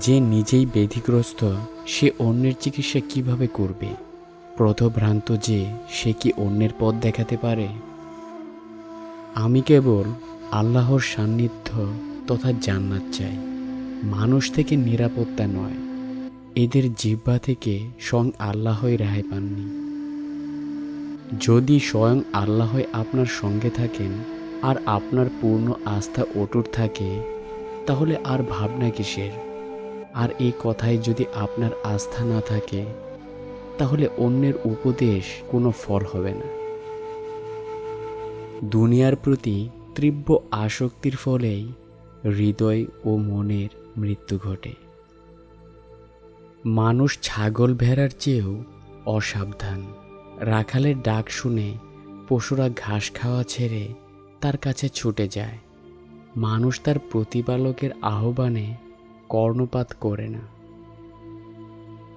যে নিজেই ব্যাধিগ্রস্ত, সে অন্যের চিকিৎসা কীভাবে করবে? প্রথভ্রান্ত যে, সে কি অন্যের পথ দেখাতে পারে? আমি কেবল আল্লাহর সান্নিধ্য তথা জান্নাত চাই। মানুষ থেকে নিরাপত্তা নয়। এদের জিহ্বা থেকে স্বয়ং আল্লাহই রেহাই পাননি। যদি স্বয়ং আল্লাহই আপনার সঙ্গে থাকেন আর আপনার পূর্ণ আস্থা অটুট থাকে, তাহলে আর ভাবনা কিসের? আর এই কথায় যদি আপনার আস্থা না থাকে, তাহলে অন্যের উপদেশ কোনো ফল হবে না। দুনিয়ার প্রতি তীব্র আসক্তির ফলেই হৃদয় ও মনের মৃত্যু ঘটে। মানুষ ছাগল ভেড়ার চেয়েও অসাবধান। রাখালের ডাক শুনে পশুরা ঘাস খাওয়া ছেড়ে তার কাছে ছুটে যায়। মানুষ তার প্রতিপালকের আহ্বানে কর্ণপাত করে না।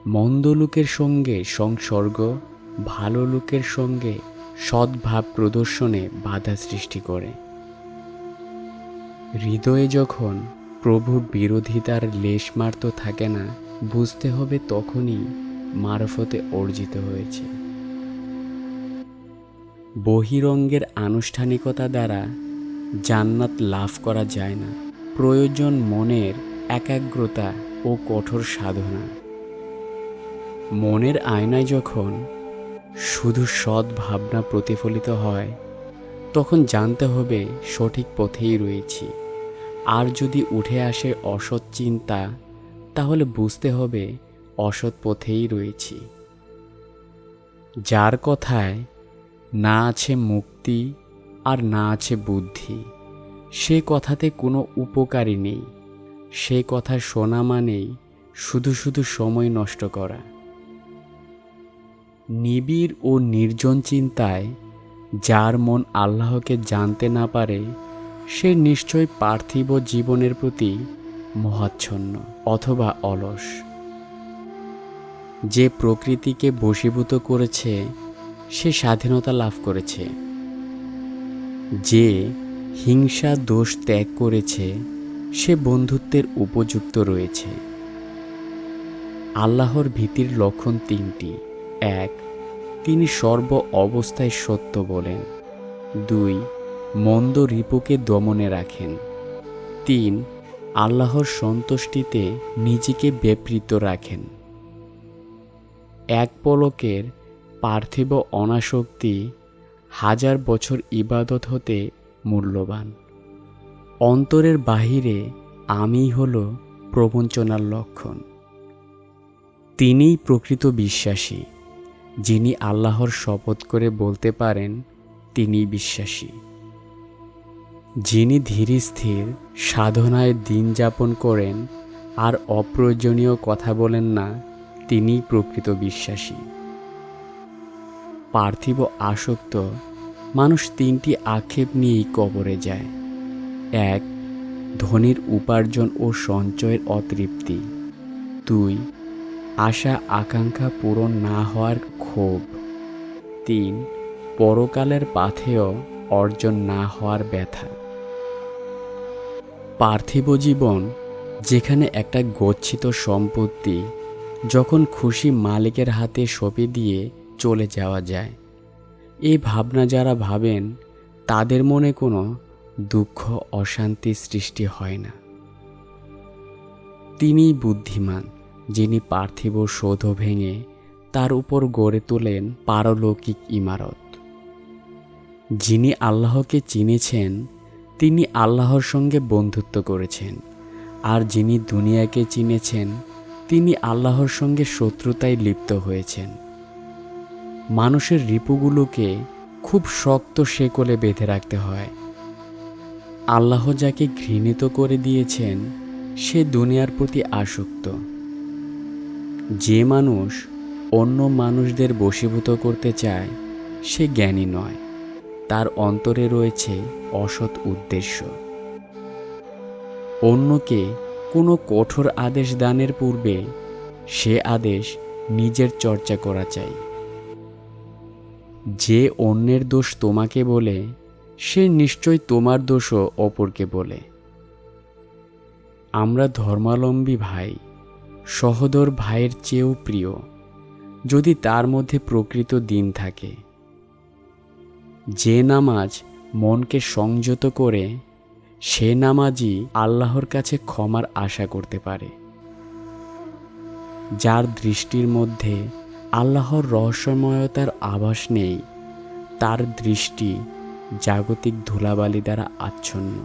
মন্দ লোকের সঙ্গে সংসর্গ, ভালো লোকের সঙ্গে সদ্ভাব প্রদর্শনে বাধা সৃষ্টি করে। হৃদয়ে যখন প্রভু বিরোধিতার লেশ লেশমার্ত থাকে না, বুঝতে হবে তখনই মারফতে অর্জিত হয়েছে। বহিরঙ্গের আনুষ্ঠানিকতা দ্বারা জান্নাত লাভ করা যায় না। প্রয়োজন মনের একাগ্রতা ও কঠোর সাধনা। মনের আয়নায় যখন শুধু সৎ ভাবনা প্রতিফলিত হয়, তখন জানতে হবে সঠিক পথেই রয়েছি। আর যদি উঠে আসে অসৎ চিন্তা, তাহলে বুঝতে হবে অসৎ পথেই রয়েছি। যার কথায় না আছে মুক্তি আর না আছে বুদ্ধি, সে কথাতে কোনো উপকারই নেই। সে কথা শোনা মানেই শুধু শুধু সময় নষ্ট করা। নিবিড় ও নির্জন চিন্তায় যার মন আল্লাহকে জানতে না পারে, সে নিশ্চয় পার্থিব জীবনের প্রতি মহাচ্ছন্ন অথবা অলস। যে প্রকৃতিকে বশীভূত করেছে, সে স্বাধীনতা লাভ করেছে। যে হিংসা দোষ ত্যাগ করেছে সে বন্ধুত্বের উপযুক্ত রয়েছে। আল্লাহর ভীতির লক্ষণ তিনটি। এক, তিনি সর্ব অবস্থায় সত্য বলেন। দুই, মন্দ রিপুকে দমনে রাখেন। তিন, আল্লাহর সন্তুষ্টিতে নিজেকে ব্যাপৃত রাখেন। এক পলকের পার্থিব অনাসক্তি হাজার বছর ইবাদত হতে মূল্যবান। অন্তরের বাহিরে আমি হল প্রবঞ্চনার লক্ষণ। তিনিই প্রকৃত বিশ্বাসী, যিনি আল্লাহর শপথ করে বলতে পারেন তিনি বিশ্বাসী। যিনি ধীর স্থির সাধনায় দিন যাপন করেন আর অপ্রয়োজনীয় কথা বলেন না, তিনিই প্রকৃত বিশ্বাসী। পার্থিব আসক্ত মানুষ তিনটি আক্ষেপ নিয়েই কবরে যায়। এক, ধনির উপার্জন ও সঞ্চয়ের অতৃপ্তি। দুই, আশা আকাঙ্ক্ষা পূরণ না হওয়ার ক্ষোভ। তিন, পরকালের পাথেয় অর্জন না হওয়ার ব্যথা। পার্থিব জীবন, যেখানে একটা গচ্ছিত সম্পত্তি, যখন খুশি মালিকের হাতে সঁপে দিয়ে চলে যাওয়া যায়। এই ভাবনা যারা ভাবেন, তাদের মনে কোনো দুঃখ, অশান্তি সৃষ্টি হয় না। তিনিই বুদ্ধিমান, যিনি পার্থিব সৌধ ভেঙে তার উপর গড়ে তোলেন পারলৌকিক ইমারত। যিনি আল্লাহকে চিনেছেন, তিনি আল্লাহর সঙ্গে বন্ধুত্ব করেছেন, আর যিনি দুনিয়াকে চিনেছেন, তিনি আল্লাহর সঙ্গে শত্রুতায় লিপ্ত হয়েছেন। মানুষের রিপুগুলোকে খুব শক্ত শেকলে বেঁধে রাখতে হয়। আল্লাহ যাকে ঘৃণিত করে দিয়েছেন, সে দুনিয়ার প্রতি আসক্ত। যে মানুষ অন্য মানুষদের বশীভূত করতে চায়, সে জ্ঞানী নয়। তার অন্তরে রয়েছে অসৎ উদ্দেশ্য। অন্যকে কোনো কঠোর আদেশ দানের পূর্বে, সে আদেশ নিজের চর্চা করা চাই। যে অন্যের দোষ তোমাকে বলে সে নিশ্চয় তোমার দোষও অপরকে বলে। আমরা ধর্মাবলম্বী ভাই, সহদর ভাইয়ের চেয়েও প্রিয়, যদি তার মধ্যে প্রকৃত দিন থাকে। যে নামাজ মনকে সংযত করে, সে নামাজই আল্লাহর কাছে ক্ষমার আশা করতে পারে। যার দৃষ্টির মধ্যে আল্লাহর রহস্যময়তার আভাস নেই, তার দৃষ্টি জাগতিক ধুলাবালি দ্বারা আচ্ছন্ন।